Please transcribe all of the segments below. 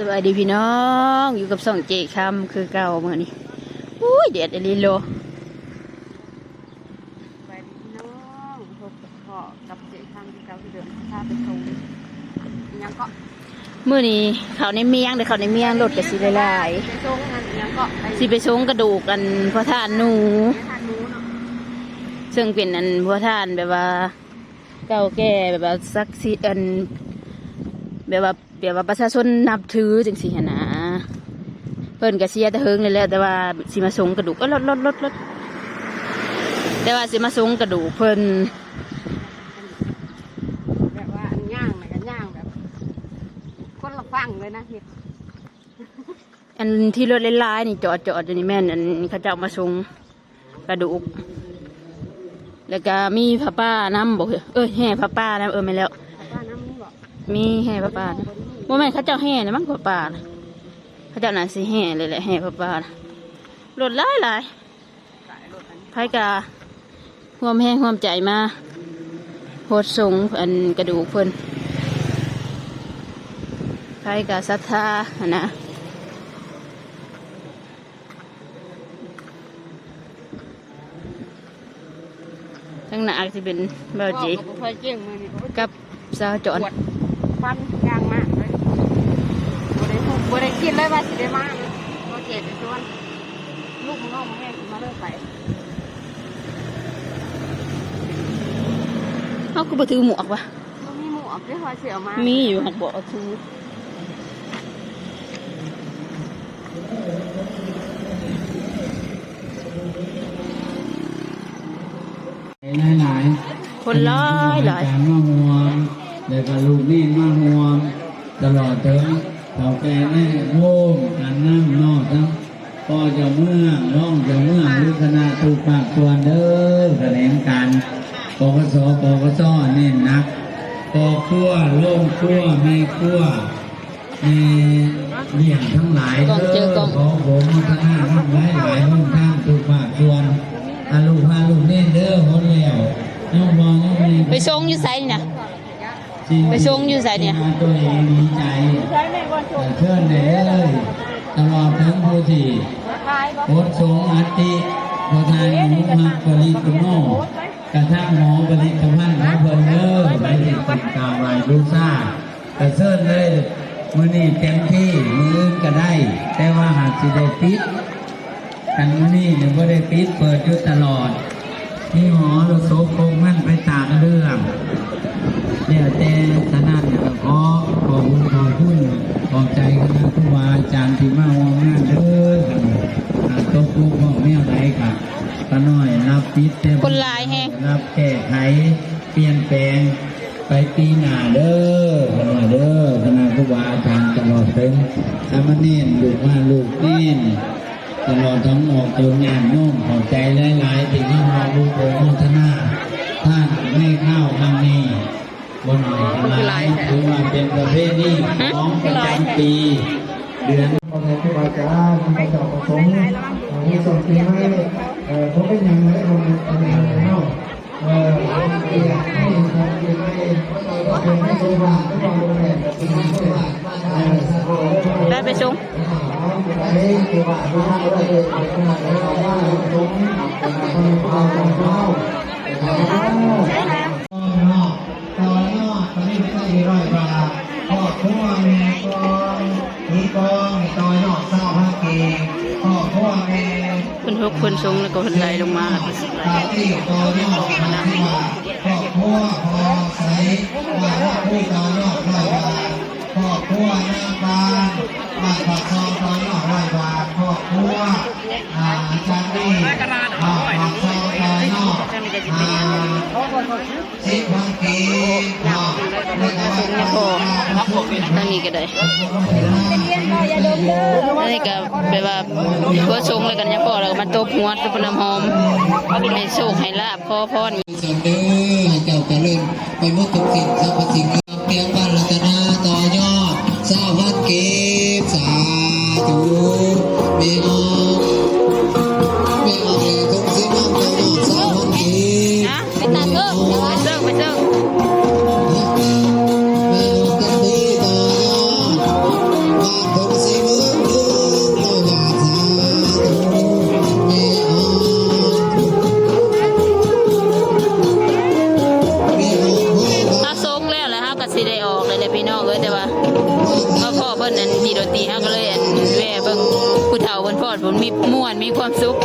สวัสดีพี่น้องอยู่กับส่องเจคำคือเก่าเมื่อนี้อุ้ยเด็ดอลิโลไปดีพี่น้องพบกับพ่อกับเจ๊ทางที่เก่าที่เดิมพาไปชมยังก็เมื่อนี้เขาในเมียงเดี๋ยวเขาในเมียงรถกับสิหลายไปชมกันยังก็ไปๆสิไปชงกระดูกกันพระทานหนูทานนู้นเนาะซึ่งเป็นอันพระทานแบบว่า เก่าแก่แบบว่าซักซีอัน แบบว่าแบบว่าประชาชนนับถือจังสิหนนะเพิ่นก็เสียแต่เฮิงเลยแหละแต่ว่าสิมาสงกระดูกก็ลดลดลดลดแต่ว่าสิมาสงกระดูกเพิ่นแบบว่าอันย่างนะกันย่างแบบคนละฟังเลยนะเห็ดอันที่รถเลายๆนี่จอดจอดอยู่นี่แม่นอันเขาเจ้ามาส่งกระดูก แล้วก็มีผ้าป้าน้ำบอกเออแห่ผ้าป้านะเออไม่แล้วป้าน้ำนี่บอก มีแห่ผ้าป้านะว่าแม่นเขาเจ้าแห่นะมั้งผ้าป้านะเขาเจ้าน่าสิแห่เลยแหละแห่ผ้าป้านะรถหลายหลายสายรถอันไผกาห่วมแห้งห่วมใจมาโพดส่งอันกระดูกเพิ่นไผกาศรัทธาหั้นนะทั้งหน้าก็จะเป็นเบาจีพ่อกับพ่อเจียงมือนี่ก็กับสาวจอน ปวดฟันยางมากเลยบ่ได้พูดบ่ได้คิดเลยว่าสิได้มานะพ่อเจ็บไปชวนลูกมึงเอามาแม่มาเลิกไปเขาก็บ่ถือหมวกวะก็มีหมวกด้วยพอเสียมามีอยู่หักบอกเอาถือหลายหลายคนร้ายหลายการมาห่วง แล้วก็ลูกนี่มาห่วงตลอดถึงเต่าแก่แม่โง่การนั่งนอกทั้งพ่อเจะเมื่องน้องเจะเมื่องหรือคณะถูกปากส่วนเด้อแถลงการปกสปกสเน้นหนักปอขั้วโล่งขั้วแม่ขั้วมีเลี่ยงทั้งหลายเด้อขอผมคณะทั้งหลายหลายห้องทางถูกปากส่วนอาลูกมาลูกเน่นเด้อหมดแล้วน้องมองน้องมีไปส่งอยู่ไสนี่นะ ไปส่งอยู่ไสเนี่ยมาตัวเองดีใจเชิญเลยเอ้ยตลอดทั้งผู้ที่โพสทรงอัตติประธานหมูมักปริตุโนกระทั่งหมอบริตพันธ์ของเพิ่นเด้อไปติดติดกาวไหวลูกซ่ากระเซิญเลยมื้อนี้เต็มที่มื้ออื่นก็ได้ แต่ว่าหากสิได้ปิดกันมื้อนี้เนี่ยบ่ได้ปิดเปิดอยู่ตลอดที่หอรถโซโรับ แก้ไขเปลี่ยนแปลงไปปีหน้าเด้อคณะเด้อคณะครูบาอาจารย์ตลอดถึงสามเณรลูกมาลูกเน้นตลอดทั้งหมดจนงานนุ่มขอบใจหลายๆที่เข้ามาลูกโป่งธนาท่านไม่เข้าคำนี้บนหน่อยหลายถือว่าเป็นประเภทนี้ของประจำปี เดือนขอบคุณครูบาอาจารย์ที่มาจากประสงค์มีส่งปีให้เอ่อผมเป็นยังไงผมเป็นยังไงเนาะเอ่อผมเปียกให้ครับเปียกให้เป็นให้โซบาไม่ต้องลงแรงแบบนี้เลยเอ่อสักคน ได้ไปส่ง ไปโซบาไม่ได้เลยไปขนาดไหนเอาว่าตรงคนเอาตรงเข้าเอาเนาะตอนเนาะตอนนี้ไม่ได้ร้อยบาทพ่อครัวแม่กองมีกองตอนนาะเศร้าพักเองพ่อครัวแม่คนหกคนส่งแล้วก็คนไหลลงมาแล้วก็สิปาร์ตี้ตอนนาะมาที่ว่าพ่อครัวพอใส่ว่าว่าผู้ตอนนาะร้อยบาทพ่อครัวหน้าบ้าน บ้านปากซอยตอนเนาะร้อยบาทพ่อครัวอ่าอาจารย์นี่อ่าปากซอยตอนเนาะอ่าสิบวันกีเนาะแล้วก็ส่งเนี่ยพอทางนี้ก็ได้อันนี้ก็แบบว่าเพื่อส่งแล้วกันเนี่ยพอแล้วมาตบหัวตบน้ำหอมให้โชคให้ลาบขอพรส่วนเด้อให้เจ้าเจริญไปหมดทุกสิ่งสรรพสิ่ง มมีม่วนมีความสุข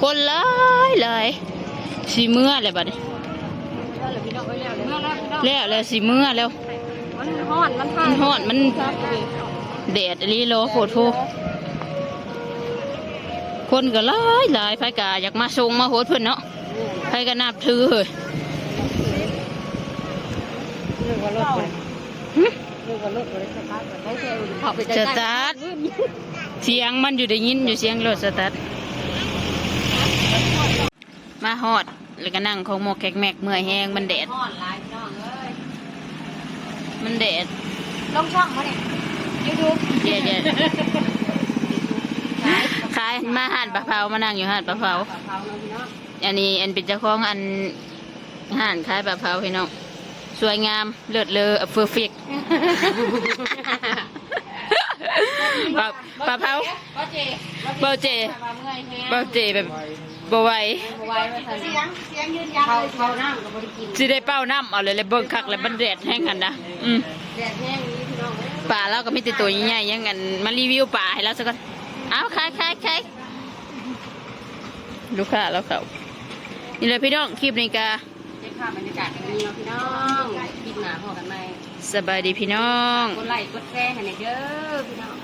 คนหลายหลายสีเมื่อเลยบัดนี้แล้วเหลือพี่น้องไว้แล้วเลยเมื่อแล้วพี่น้องแล้วแล้วสีเมื่อแล้วมันฮ้อนมันห่ามันนฮ้อนมันแดดอหลีโลโคตรโทคนก็หลายหลายไผกาอยากมาส่งมาโหดเพิ่นเนาะไผก็นับถือเฮ้ยนึกว่ารถเลยหึนึกว่ารถเลยสตาร์ทได้แค่เข้าไปสตาร์ทเสียงมันอยู่ได้ยินอยู่เสียงรถสตาร์ท มาฮอดแล้วก็นั่งของหมกแกกแมกเมื่อยแห้งมันแดดฮ้อนหลายพี่น้องเอ้ยมันแดด ลงช่องมาเนี่ยยูทูบเดี๋ยวเดี๋ยว ขายมาหาดปลาเผามานั่งอยู่หาดปลาเผาเผาเนาะพี่น้องอันนี้อันเป็นเจ้าของอันห่านขายปลาเผาพี่น้องสวยงามเลิศเลอเฟอร์เฟกปลาปลาเผาบ่เจ เบาเจมาเมื่อยแฮงเบาเจแบบบไหวบ่ไหวว่าซั่นเสียงเสียงยืนยันเลยเขาน้ำก็บ่ได้กินสิได้เป้าน้ำเอาเลยเลยเบิ่งคักเลยบันแดดแห้งกันนะอืมแดดแห้งนี้พี่น้องเอ้ยป่าเราก็มีแต่ตัวใหญ่ๆอยังงั้นมารีวิวป่าให้เราสักก่อนเอาขายขายขายลูกค้าเราเขานี่เลยพี่น้องคลิปนี้กาได้ภาพบรรยากาศแบบนี้เนาะพี่น้องปิดหน้าพอกันไหมสบายดีพี่น้องกดไลค์กดแชร์ให้หน่อยเด้อพี่น้อง